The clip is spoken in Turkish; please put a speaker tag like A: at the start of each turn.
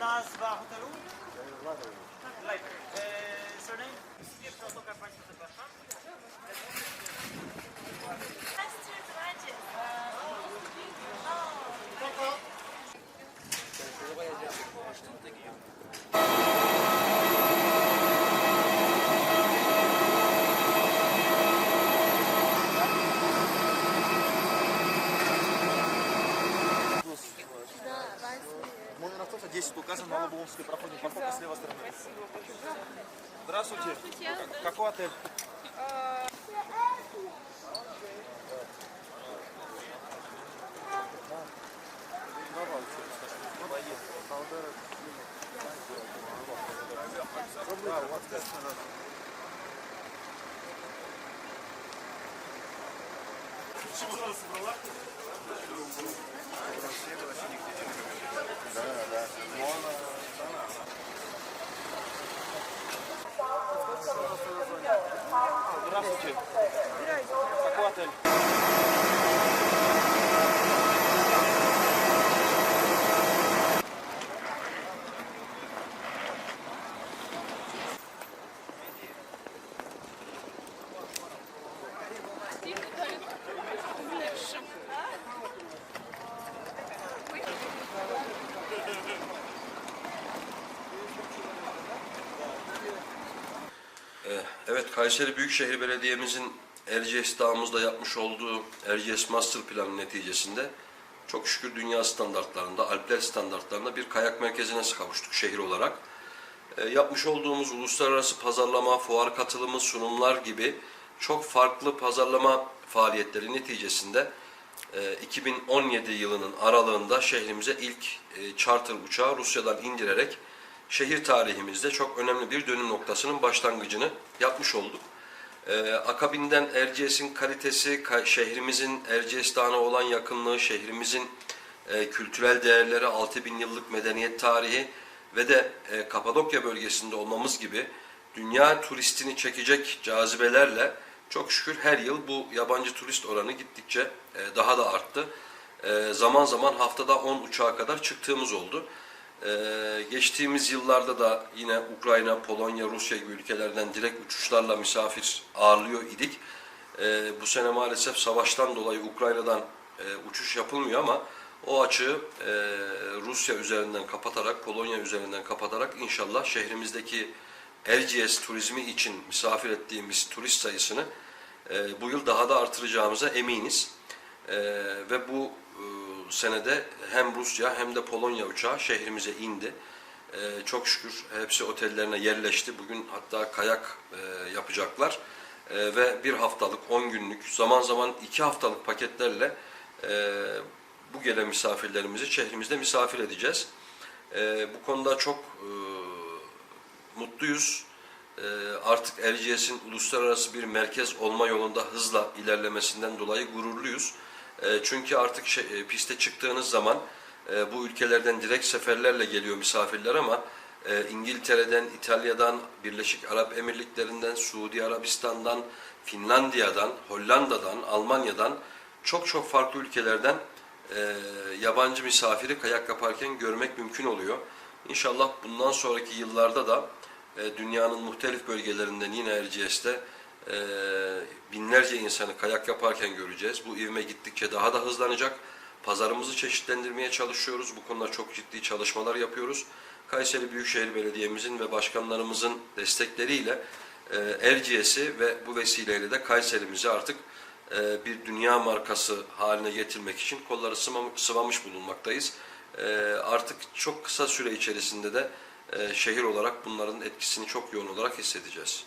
A: Nazwa hotelu? Library. Library. Uh, surname? Wiesz, Państwa
B: Warszawa. 10 указан на Лобовской проходе парковка с левой стороны. Здравствуйте. Как- Какой отель? Да, вот здесь надо. Почему она собрала?
C: Да, да. Но она... Здравствуйте. Здравствуйте. Kayseri Büyükşehir Belediye'mizin Erciyes Dağımızda yapmış olduğu Erciyes Master Planı neticesinde çok şükür dünya standartlarında, Alpler standartlarında bir kayak merkezine kavuştuk şehir olarak. Ee, Yapmış olduğumuz uluslararası pazarlama, fuar katılımı, sunumlar gibi çok farklı pazarlama faaliyetleri neticesinde e, 2017 yılının aralığında şehrimize ilk e, charter uçağı Rusya'dan indirerek şehir tarihimizde çok önemli bir dönüm noktasının başlangıcını yapmış olduk. Ee, akabinden Erciyes'in kalitesi, ka- şehrimizin Erciyes Dağı'na olan yakınlığı, şehrimizin e, kültürel değerleri, 6000 yıllık medeniyet tarihi ve de e, Kapadokya bölgesinde olmamız gibi dünya turistini çekecek cazibelerle çok şükür her yıl bu yabancı turist oranı gittikçe e, daha da arttı. E, zaman zaman haftada 10 uçağa kadar çıktığımız oldu. Ee, geçtiğimiz yıllarda da yine Ukrayna, Polonya, Rusya gibi ülkelerden direkt uçuşlarla misafir ağırlıyor idik. Ee, bu sene maalesef savaştan dolayı Ukrayna'dan e, uçuş yapılmıyor ama o açığı e, Rusya üzerinden kapatarak, Polonya üzerinden kapatarak inşallah şehrimizdeki Erciyes turizmi için misafir ettiğimiz turist sayısını e, bu yıl daha da artıracağımıza eminiz. Ve bu senede hem Rusya hem de Polonya uçağı şehrimize indi. Ee, çok şükür hepsi otellerine yerleşti. Bugün hatta kayak e, yapacaklar. Ee, ve bir haftalık, 10 günlük, zaman zaman iki haftalık paketlerle e, bu gelen misafirlerimizi şehrimizde misafir edeceğiz. Ee, bu konuda çok e, mutluyuz. Ee, artık Erciyes'in uluslararası bir merkez olma yolunda hızla ilerlemesinden dolayı gururluyuz. Ee, çünkü artık şey, e, piste çıktığınız zaman e, bu ülkelerden direkt seferlerle geliyor misafirler ama e, İngiltere'den, İtalya'dan, Birleşik Arap Emirlikleri'nden, Suudi Arabistan'dan, Finlandiya'dan, Hollanda'dan, Almanya'dan çok çok farklı ülkelerden e, yabancı misafiri kayak yaparken görmek mümkün oluyor. İnşallah bundan sonraki yıllarda da e, dünyanın muhtelif bölgelerinden yine Erciyes'te e, binlerce insanı kayak yaparken göreceğiz. Bu ivme gittikçe daha da hızlanacak. Pazarımızı çeşitlendirmeye çalışıyoruz. Bu konuda çok ciddi çalışmalar yapıyoruz. Kayseri Büyükşehir Belediye'mizin ve başkanlarımızın destekleriyle e, Erciyes'i ve bu vesileyle de Kayserimizi artık e, bir dünya markası haline getirmek için kolları sıvam- sıvamış bulunmaktayız. E, artık çok kısa süre içerisinde de e, şehir olarak bunların etkisini çok yoğun olarak hissedeceğiz.